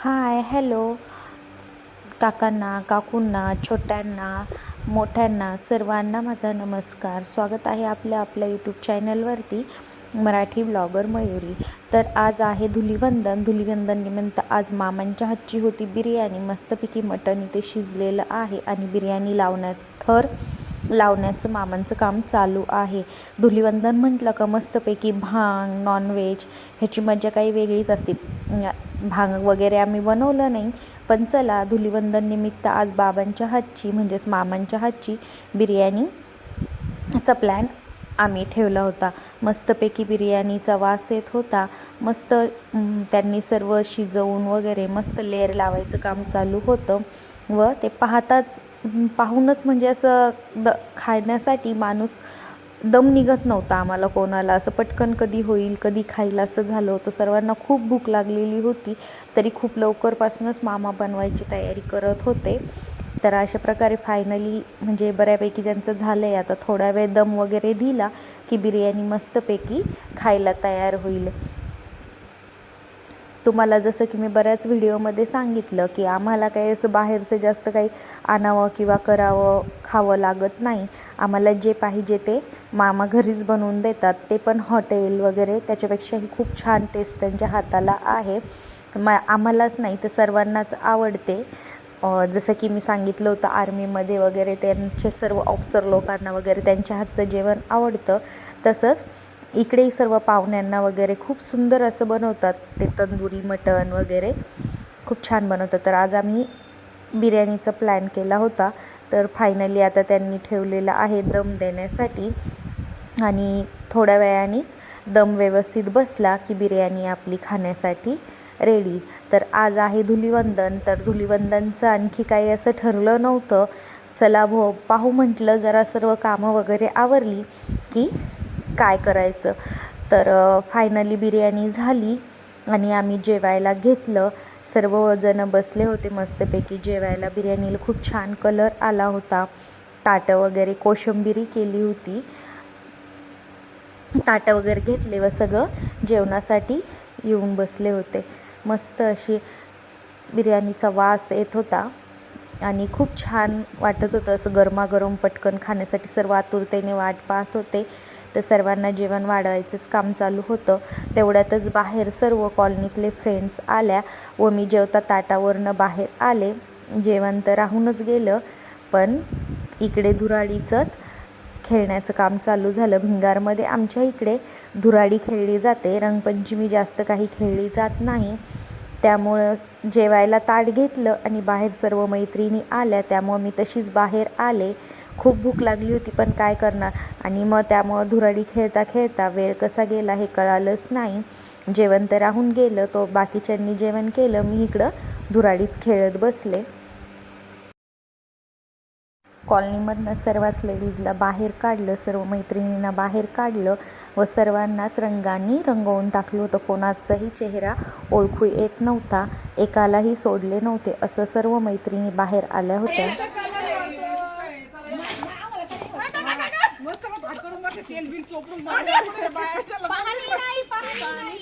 Hi hello काकांना काकूंना छोट्यांना मोठ्यांना सर्वांना माझा नमस्कार. स्वागत आहे आपल्या आपल्या यूट्यूब चॅनलवरती मराठी ब्लॉगर मयुरी. तर आज आहे धुलिवंदन. धुलिवंदन निमित्त आज मामांच्या हातची होती बिर्याणी. मस्तपैकी मटण इथे शिजलेलं आहे आणि बिर्याणी लावण्यात थर लावण्याचं मामांचं काम चालू आहे. धुलिवंदन म्हटलं का मस्तपैकी भांग नॉनव्हेज ह्याची मजा काही वेगळीच असते. भांग वगैरे आम्ही बनवलं नाही पण चला धुलिवंदन निमित्त आज बाबांच्या हातची म्हणजेच मामांच्या हातची बिर्याणी चा प्लॅन आम्ही ठेवला होता. मस्तपैकी बिर्याणीचा वास येत होता. मस्त त्यांनी सर्व शिजवून वगैरे मस्त लेअर लावायचं काम चालू होतं व ते पाहताच पाहूनच म्हणजे असं द खाण्यासाठी माणूस दम निघत नव्हता आम्हाला कोणाला. असं पटकन कधी होईल कधी खायला असं झालं होतं. सर्वांना खूप भूक लागलेली होती. तरी खूप लवकरपासूनच मामा बनवायची तयारी करत होते. तर अशा प्रकारे फायनली म्हणजे बऱ्यापैकी त्यांचं झालं आहे आता थोडा वेळ दम वगैरे दिला की बिर्याणी मस्तपैकी खायला तयार होईल. तुम्हाला जसं की मी बऱ्याच व्हिडिओमध्ये सांगितलं की आम्हाला काही असं बाहेरचं जास्त काही आणावं किंवा करावं खावं लागत नाही. आम्हाला जे पाहिजे ते मामा घरीच बनवून देतात. ते पण हॉटेल वगैरे त्याच्यापेक्षाही खूप छान टेस्ट त्यांच्या हाताला आहे. मा आम्हालाच नाही तर सर्वांनाच आवडते. जसं की मी सांगितलं होतं आर्मीमध्ये वगैरे त्यांचे सर्व ऑफिसर लोकांना वगैरे त्यांच्या हातचं जेवण आवडतं. तसंच इकडेही सर्व पाहुण्यांना वगैरे खूप सुंदर असं बनवतात ते तंदुरी मटण वगैरे. खूप छान बनवतात. तर आज आम्ही बिर्याणीचा प्लॅन केला होता. तर फायनली आता त्यांनी ठेवलेला आहे दम देण्यासाठी. आणि थोड्या वेळानेच दम व्यवस्थित बसला की बिर्याणी आपली खाण्यासाठी रेडी तर आज आहे धुलिवंदन. तर धुलिवंदनचं आणखी काही असं ठरलं नव्हतं. चला भो पाहू म्हटलं जरा सर्व कामं वगैरे आवरली की काय करायचं? तर फायनली बिर्याणी झाली आणि आम्ही जेवायला घेतलं. सर्वजणं बसले होते मस्तपैकी जेवायला. बिर्याणीला खूप छान कलर आला होता. ताटं वगैरे कोशिंबिरी केली होती. ताटं वगैरे घेतले व सगळं. जेवणासाठी येऊन बसले होते. मस्त अशी बिर्याणीचा वास येत होता. आणि खूप छान वाटत होतं असं गरमागरम पटकन खाण्यासाठी. सर्व आतुरतेने वाट पाहत होते. तर सर्वांना जेवण वाढवायचंच काम चालू होतं. तेवढ्यातच बाहेर सर्व कॉलनीतले फ्रेंड्स आल्या. व मी जेवता ताटावरनं बाहेर आले. जेवण तर राहूनच गेलं पण इकडे धुराडीचंच खेळण्याचं काम चालू झालं. भिंगारमध्ये आमच्या इकडे धुराडी खेळली जाते. रंगपंचमी जास्त काही खेळली जात नाही. त्यामुळं जेवायला ताट घेतलं आणि बाहेर सर्व मैत्रिणी आल्या. त्यामुळं मी तशीच बाहेर आले. खूप भूक लागली होती पण काय करणार? आणि मग त्यामुळं धुराडी खेळता खेळता वेळ कसा गेला हे कळालंच नाही. जेवण तर राहून गेलं तो बाकीच्यांनी जेवण केलं मी इकडं धुराडीच खेळत बसले. कॉलनीमधनं सर्वच लेडीजला बाहेर काढलं सर्व मैत्रिणींना बाहेर काढलं व सर्वांनाच रंगांनी रंगवून टाकलं होतं. कोणाचाही चेहरा ओळखू येत नव्हता एकालाही सोडले नव्हते असं सर्व मैत्रिणी बाहेर आल्या होत्या मस्त मग भात करून बघ, तेल बिल चोपडून चला. पाणी नाही पाणी नाही.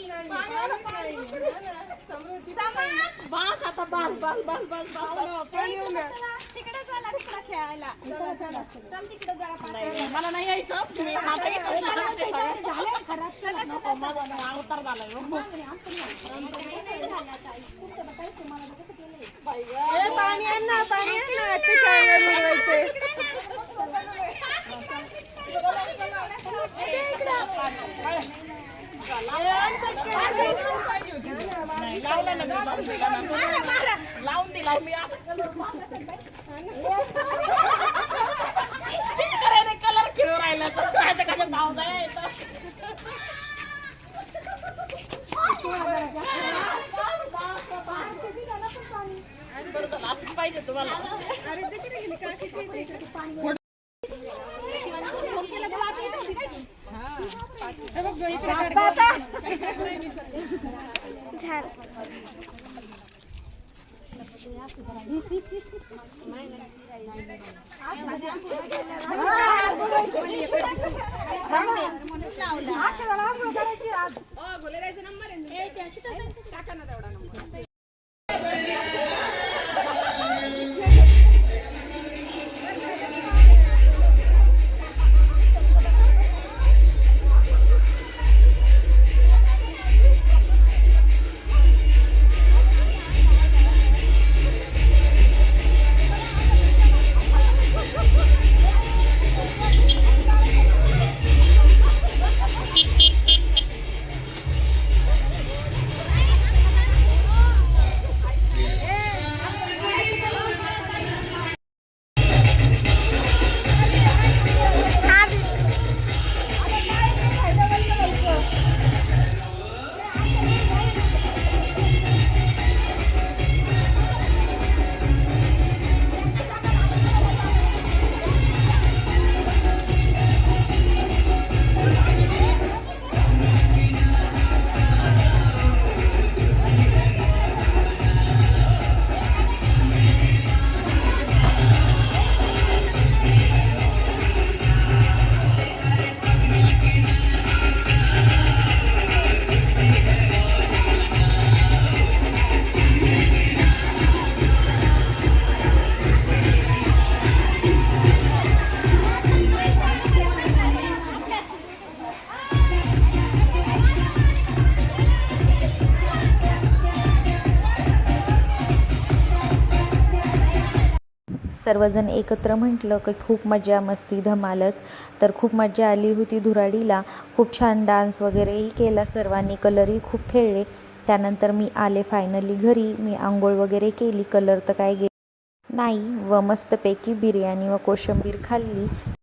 बास आता बास बास बास बास बास. बास. पाणी येऊन द्या. तिकडे चला तिकडे खेळायला. चल तिकडे जरा पाणी मला नाही यायचं. तुम्ही आता येतो. झालं खराब. चला नको, माझा नाही, अवतार झालाय हो. ए, पाणी आण ना पाणी आण ना. ते काय उडवायचे. नाही, लावला ना मी, लावून दिला ना. लावून दिला मी कलर खेळू राहिला तर कायचं कायचं भाव पाहिजे तुम्हाला হ্যাঁ। ছাড় টাকা না দেওয়া নম্বর। सर्वजण एकत्र म्हटलं की खूप मजा मस्ती धमालच. तर खूप मजा आली होती धुराडीला. खूप छान डान्स वगैरेही केला सर्वांनी कलरही खूप खेळले. त्यानंतर मी आले फायनली घरी. मी आंघोळ वगैरे केली. कलर तर काय गे नाही व मस्तपैकी बिर्याणी व कोशिंबीर खाल्ली.